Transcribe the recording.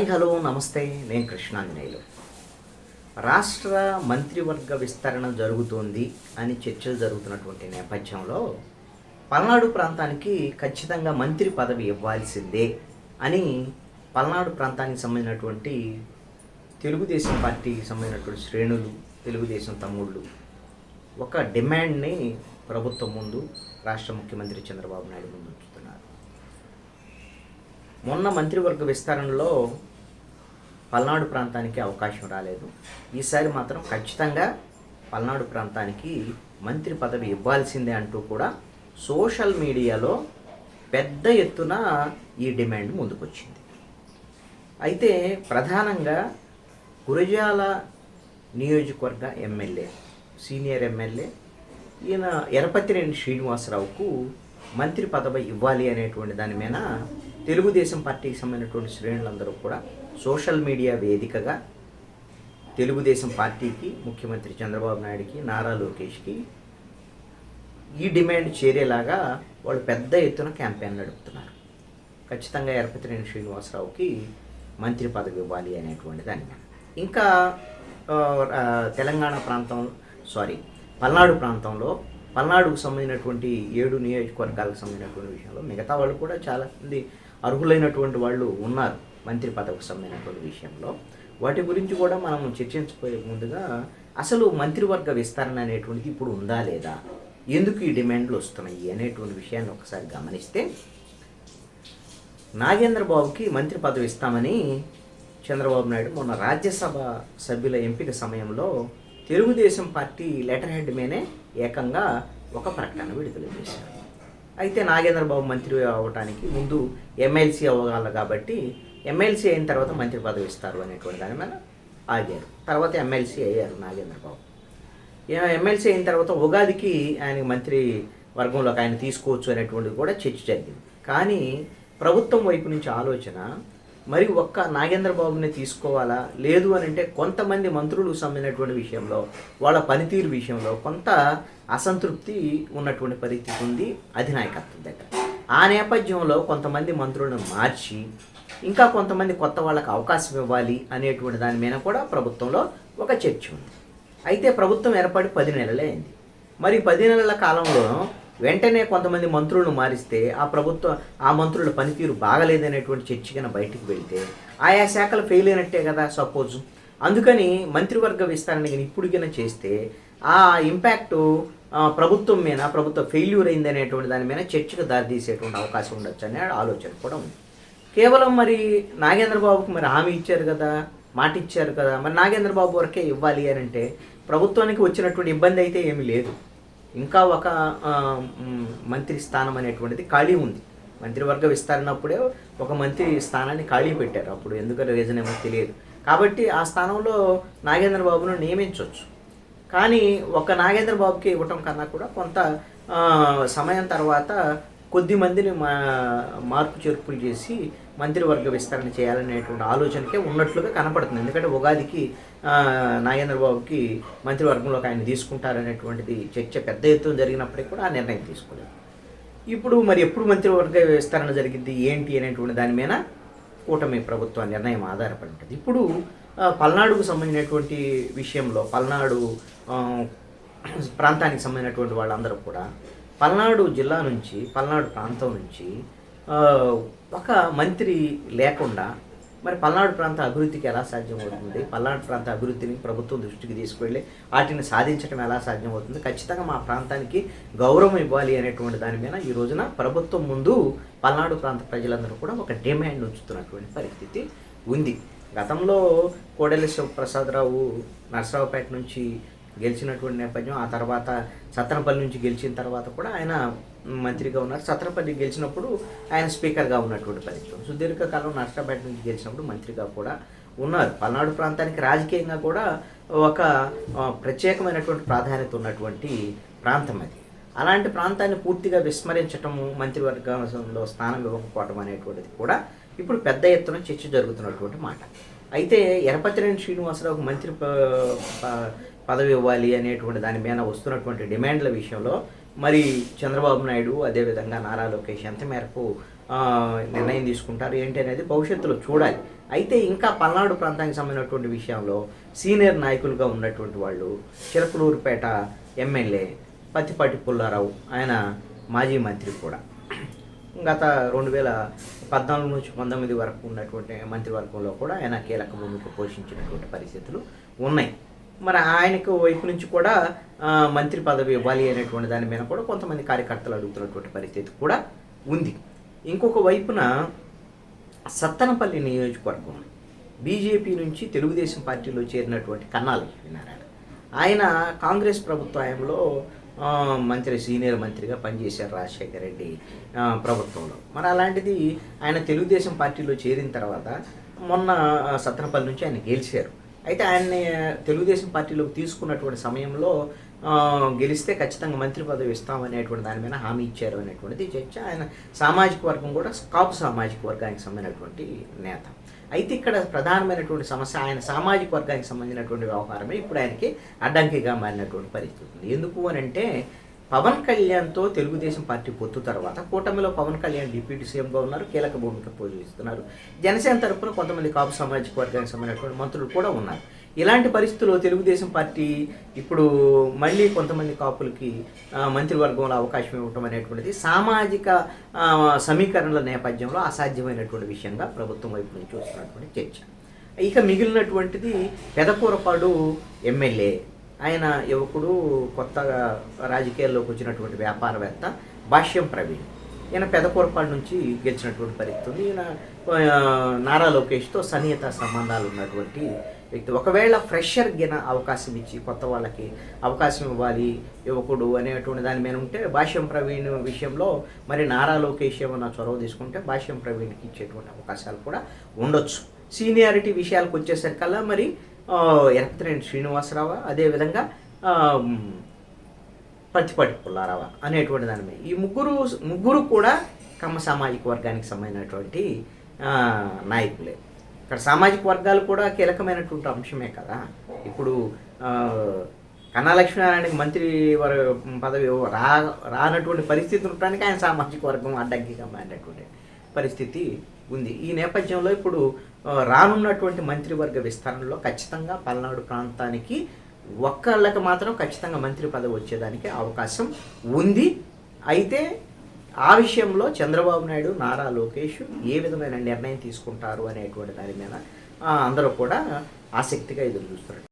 Hi hello నమస్తే. నేను కృష్ణాంజనేయులు. రాష్ట్ర మంత్రివర్గ విస్తరణ జరుగుతోంది అని చర్చలు జరుగుతున్నటువంటి నేపథ్యంలో పల్నాడు ప్రాంతానికి ఖచ్చితంగా మంత్రి పదవి ఇవ్వాల్సిందే అని పల్నాడు ప్రాంతానికి సంబంధించినటువంటి తెలుగుదేశం పార్టీకి సంబంధించినటువంటి శ్రేణులు తెలుగుదేశం తమ్ముళ్ళు ఒక డిమాండ్ని ప్రభుత్వం ముందు రాష్ట్ర ముఖ్యమంత్రి చంద్రబాబు నాయుడు ముందు ఉంచుతున్నారు మొన్న మంత్రివర్గ విస్తరణలో పల్నాడు ప్రాంతానికి అవకాశం రాలేదు. ఈసారి మాత్రం ఖచ్చితంగా పల్నాడు ప్రాంతానికి మంత్రి పదవి ఇవ్వాల్సిందే అంటూ కూడా సోషల్ మీడియాలో పెద్ద ఎత్తున ఈ డిమాండ్ ముందుకొచ్చింది. అయితే ప్రధానంగా గురజాల నియోజకవర్గ ఎమ్మెల్యే సీనియర్ ఎమ్మెల్యే ఈయన ఎరపతిరేని శ్రీనివాసరావుకు మంత్రి పదవి ఇవ్వాలి అనేటువంటి దాని మీద తెలుగుదేశం పార్టీకి సంబంధించినటువంటి శ్రేణులందరూ కూడా సోషల్ మీడియా వేదికగా తెలుగుదేశం పార్టీకి ముఖ్యమంత్రి చంద్రబాబు నాయుడుకి నారా లోకేష్కి ఈ డిమాండ్ చేరేలాగా వాళ్ళు పెద్ద ఎత్తున క్యాంపెయిన్ నడుపుతున్నారు. ఖచ్చితంగా ఎరపతిరేని శ్రీనివాసరావుకి మంత్రి పదవి ఇవ్వాలి అనేటువంటి దాని ఇంకా తెలంగాణ ప్రాంతం సారీ పల్నాడు ప్రాంతంలో పల్నాడుకు సంబంధించినటువంటి ఏడు నియోజకవర్గాలకు సంబంధించినటువంటి విషయంలో మిగతా వాళ్ళు కూడా చాలామంది అర్హులైనటువంటి వాళ్ళు ఉన్నారు. మంత్రి పదవికి సంబంధించినటువంటి విషయంలో. వాటి గురించి కూడా మనం చర్చించబోయే ముందుగా అసలు మంత్రివర్గ విస్తరణ అనేటువంటిది ఇప్పుడు ఉందా లేదా? ఎందుకు ఈ డిమాండ్లు వస్తున్నాయి అనేటువంటి విషయాన్ని ఒకసారి గమనిస్తే నాగేంద్ర బాబుకి మంత్రి పదవి ఇస్తామని చంద్రబాబు నాయుడు మొన్న రాజ్యసభ సభ్యుల ఎంపిక సమయంలో తెలుగుదేశం పార్టీ లెటర్ హెడ్ మీనే ఏకంగా ఒక ప్రకటన విడుదల చేశారు. అయితే నాగేంద్ర బాబు మంత్రి అవ్వటానికి ముందు ఎమ్మెల్సీ అవ్వగలరు కాబట్టి ఎమ్మెల్సీ అయిన తర్వాత మంత్రి పదవి ఇస్తారు అనేటువంటి దాని మీద ఆగారు. తర్వాత ఎమ్మెల్సీ అయ్యారు నాగేంద్ర బాబు ఎమ్మెల్సీ అయిన తర్వాత ఉగాదికి ఆయన మంత్రి వర్గంలోకి ఆయన తీసుకోవచ్చు అనేటువంటిది కూడా చర్చ జరిగింది. కానీ ప్రభుత్వం వైపు నుంచి ఆలోచన మరి ఒక్క నాగేంద్ర బాబుని తీసుకోవాలా? లేదు అని అంటే కొంతమంది మంత్రులు సంబంధించినటువంటి విషయంలో వాళ్ళ పనితీరు విషయంలో కొంత అసంతృప్తి ఉన్నటువంటి పరిస్థితి ఉంది అధినాయకత్వం దగ్గర. ఆ నేపథ్యంలో కొంతమంది మంత్రులను మార్చి ఇంకా కొంతమంది కొత్త వాళ్ళకి అవకాశం ఇవ్వాలి అనేటువంటి దాని మీద కూడా ప్రభుత్వంలో ఒక చర్చ ఉంది. అయితే ప్రభుత్వం ఏర్పడి పది నెలలే అయింది. మరి పది నెలల కాలంలో వెంటనే కొంతమంది మంత్రులను మారిస్తే ఆ ప్రభుత్వం ఆ మంత్రుల పనితీరు బాగలేదనేటువంటి చర్చ కన్నా బయటికి వెళ్తే ఆయా శాఖలు ఫెయిల్ అయినట్టే కదా సపోజ్ అందుకని మంత్రివర్గ విస్తరణ కానీ కింద చేస్తే ఆ ఇంపాక్ట్ ప్రభుత్వం మీద ప్రభుత్వం ఫెయిల్యూర్ అయింది అనేటువంటి దాని మీద చర్చకు దారితీసేటువంటి అవకాశం ఉండొచ్చు అనే ఆలోచన కూడా ఉంది. కేవలం మరి నాగేంద్రబాబుకి మరి హామీ ఇచ్చారు కదా మాట ఇచ్చారు కదా మరి నాగేంద్రబాబు వరకే ఇవ్వాలి అని అంటే ప్రభుత్వానికి వచ్చినటువంటి ఇబ్బంది అయితే ఏమీ లేదు. ఇంకా ఒక మంత్రి స్థానం అనేటువంటిది ఖాళీ ఉంది. మంత్రివర్గ విస్తరణప్పుడే ఒక మంత్రి స్థానాన్ని ఖాళీ పెట్టారు. అప్పుడు ఎందుకంటే రీజన్ ఏమో తెలియదు. కాబట్టి ఆ స్థానంలో నాగేంద్ర బాబును నియమించవచ్చు కానీ ఒక నాగేంద్ర బాబుకి ఇవ్వటం కన్నా కూడా కొంత సమయం తర్వాత కొద్ది మందిని మా మార్పు చేర్పులు చేసి మంత్రివర్గ విస్తరణ చేయాలనేటువంటి ఆలోచనకే ఉన్నట్లుగా కనపడుతుంది. ఎందుకంటే ఉగాదికి ఆ, నాగేంద్ర బాబుకి మంత్రివర్గంలోకి ఆయన తీసుకుంటారనేటువంటిది చర్చ పెద్ద ఎత్తున జరిగినప్పటికీ కూడా ఆ నిర్ణయం తీసుకోలేదు. ఇప్పుడు మరి ఎప్పుడు మంత్రివర్గ విస్తరణ జరిగింది ఏంటి అనేటువంటి దాని మీద కూటమి ప్రభుత్వ నిర్ణయం ఆధారపడి ఉంటుంది. ఇప్పుడు పల్నాడుకు సంబంధించినటువంటి విషయంలో పల్నాడు ప్రాంతానికి సంబంధించినటువంటి వాళ్ళందరూ కూడా పల్నాడు జిల్లా నుంచి పల్నాడు ప్రాంతం నుంచి ఒక మంత్రి లేకుండా మరి పల్నాడు ప్రాంత అభివృద్ధికి ఎలా సాధ్యమవుతుంది? పల్నాడు ప్రాంత అభివృద్ధిని ప్రభుత్వం దృష్టికి తీసుకువెళ్ళి వాటిని సాధించడం ఎలా సాధ్యమవుతుంది? ఖచ్చితంగా మా ప్రాంతానికి గౌరవం ఇవ్వాలి అనేటువంటి దాని మీద ఈ రోజున ప్రభుత్వం ముందు పల్నాడు ప్రాంత ప్రజలందరూ కూడా ఒక డిమాండ్ ఉంచుతున్నటువంటి పరిస్థితి ఉంది. గతంలో కోడెల శివప్రసాదరావు నరసరావుపేట నుంచి గెలిచినటువంటి నేపథ్యం ఆ తర్వాత సత్తనపల్లి నుంచి గెలిచిన తర్వాత కూడా ఆయన మంత్రిగా ఉన్నారు. సత్తనపల్లి గెలిచినప్పుడు ఆయన స్పీకర్గా ఉన్నటువంటి పరిస్థితి సుదీర్ఘకాలం నరసరావుపేట నుంచి గెలిచినప్పుడు మంత్రిగా కూడా ఉన్నారు. పల్నాడు ప్రాంతానికి రాజకీయంగా కూడా ఒక ప్రత్యేకమైనటువంటి ప్రాధాన్యత ఉన్నటువంటి ప్రాంతం అది. అలాంటి ప్రాంతాన్ని పూర్తిగా విస్మరించటము మంత్రివర్గంలో స్థానం ఇవ్వకపోవటం అనేటువంటిది కూడా ఇప్పుడు పెద్ద ఎత్తున చర్చ జరుగుతున్నటువంటి మాట. అయితే ఎరపతిరేని శ్రీనివాసరావుకు మంత్రి ప- ప- పదవి ఇవ్వాలి అనేటువంటి దాని మీద వస్తున్నటువంటి డిమాండ్ల విషయంలో మరి చంద్రబాబు నాయుడు అదేవిధంగా నారా లోకేష్ ఎంత మేరకు నిర్ణయం తీసుకుంటారు ఏంటి అనేది భవిష్యత్తులో చూడాలి. అయితే ఇంకా పల్నాడు ప్రాంతానికి సంబంధించినటువంటి విషయంలో సీనియర్ నాయకులుగా ఉన్నటువంటి వాళ్ళు చిలకలూరుపేట ఎమ్మెల్యే పత్తిపాటి పుల్లారావు ఆయన మాజీ మంత్రి కూడా. గత రెండు వేల పద్నాలుగు నుంచి పంతొమ్మిది వరకు ఉన్నటువంటి మంత్రివర్గంలో కూడా ఆయన కీలక భూమిక పోషించినటువంటి పరిస్థితులు ఉన్నాయి. మరి ఆయనకు వైపు నుంచి కూడా మంత్రి పదవి ఇవ్వాలి అనేటువంటి దాని మీద కూడా కొంతమంది కార్యకర్తలు అడుగుతున్నటువంటి పరిస్థితి కూడా ఉంది. ఇంకొక వైపున సత్తనపల్లి నియోజకవర్గం బీజేపీ నుంచి తెలుగుదేశం పార్టీలో చేరినటువంటి కన్నాల లక్ష్మీనారాయణ ఆయన కాంగ్రెస్ ప్రభుత్వ హయాంలో మంత్రి సీనియర్ మంత్రిగా పనిచేశారు రాజశేఖర రెడ్డి ప్రభుత్వంలో. మరి అలాంటిది ఆయన తెలుగుదేశం పార్టీలో చేరిన తర్వాత మొన్న సత్రపల్లి నుంచి ఆయన గెలిచారు. అయితే ఆయన్ని తెలుగుదేశం పార్టీలోకి తీసుకున్నటువంటి సమయంలో గెలిస్తే ఖచ్చితంగా మంత్రి పదవి ఇస్తామనేటువంటి దాని మీద హామీ ఇచ్చారు అనేటువంటిది చర్చ. ఆయన సామాజిక వర్గం కూడా కాపు సామాజిక వర్గానికి సంబంధించినటువంటి నేత. అయితే ఇక్కడ ప్రధానమైనటువంటి సమస్య ఆయన సామాజిక వర్గానికి సంబంధించినటువంటి వ్యవహారమే. ఇప్పుడు ఆయనకి అడ్డంకిగా మారినటువంటి పరిస్థితి ఉంది. ఎందుకు అని అంటే పవన్ కళ్యాణ్తో తెలుగుదేశం పార్టీ పొత్తు తర్వాత కూటమిలో పవన్ కళ్యాణ్ డిప్యూటీ సీఎంగా ఉన్నారు కీలక భూమిక పోషిస్తున్నారు. జనసేన తరపున కొంతమంది కాపు సామాజిక వర్గానికి సంబంధించినటువంటి మంత్రులు కూడా ఉన్నారు. ఇలాంటి పరిస్థితుల్లో తెలుగుదేశం పార్టీ ఇప్పుడు మళ్ళీ కొంతమంది కాపులకి మంత్రివర్గంలో అవకాశం ఇవ్వటం అనేటువంటిది సామాజిక సమీకరణల నేపథ్యంలో అసాధ్యమైనటువంటి విషయంగా ప్రభుత్వం వైపు నుంచి వస్తున్నటువంటి చర్చ. ఇక మిగిలినటువంటిది పెదకూరపాడు ఎమ్మెల్యే. ఆయన యువకుడు కొత్తగా రాజకీయాల్లోకి వచ్చినటువంటి వ్యాపారవేత్త భాష్యం ప్రవీణ్. ఈయన పెదకూరపాడు నుంచి గెలిచినటువంటి పరిస్థితి ఉంది. ఈయన నారా లోకేష్తో సన్నిహిత సంబంధాలు ఉన్నటువంటి వ్యక్తి ఒకవేళ ఫ్రెషర్ గిన అవకాశం ఇచ్చి కొత్త వాళ్ళకి అవకాశం ఇవ్వాలి యువకుడు అనేటువంటి దాని మీద ఉంటే భాష్యం ప్రవీణ్ విషయంలో మరి నారా లోకేష్ ఏమన్నా చొరవ తీసుకుంటే భాష్యం ప్రవీణ్కి ఇచ్చేటువంటి అవకాశాలు కూడా ఉండొచ్చు. సీనియారిటీ విషయాలకు వచ్చేసరికల్లా మరి ఎరక్తిరేణి శ్రీనివాసరావు అదేవిధంగా ఆ, పత్తిపాటి పుల్లారావ అనేటువంటి దాని మీద. ఈ ముగ్గురు ముగ్గురు కూడా కమ్మ సామాజిక వర్గానికి సంబంధించినటువంటి నాయకులే. ఇక్కడ సామాజిక వర్గాలు కూడా కీలకమైనటువంటి అంశమే కదా. ఇప్పుడు కన్నా లక్ష్మీనారాయణకి మంత్రి వర పదవి రా రానటువంటి పరిస్థితి ఉండటానికి ఆయన సామాజిక వర్గం అడ్డంకిగా మారినటువంటి పరిస్థితి ఉంది. ఈ నేపథ్యంలో ఇప్పుడు రానున్నటువంటి మంత్రివర్గ విస్తరణలో ఖచ్చితంగా పల్నాడు ప్రాంతానికి ఒక్కళ్ళకి మాత్రం ఖచ్చితంగా మంత్రి పదవి వచ్చేదానికి అవకాశం ఉంది. అయితే ఆ విషయంలో చంద్రబాబు నాయుడు నారా లోకేష్ ఏ విధమైన నిర్ణయం తీసుకుంటారు అనేటువంటి దాని మీద అందరూ కూడా ఆసక్తిగా ఎదురు చూస్తున్నారు.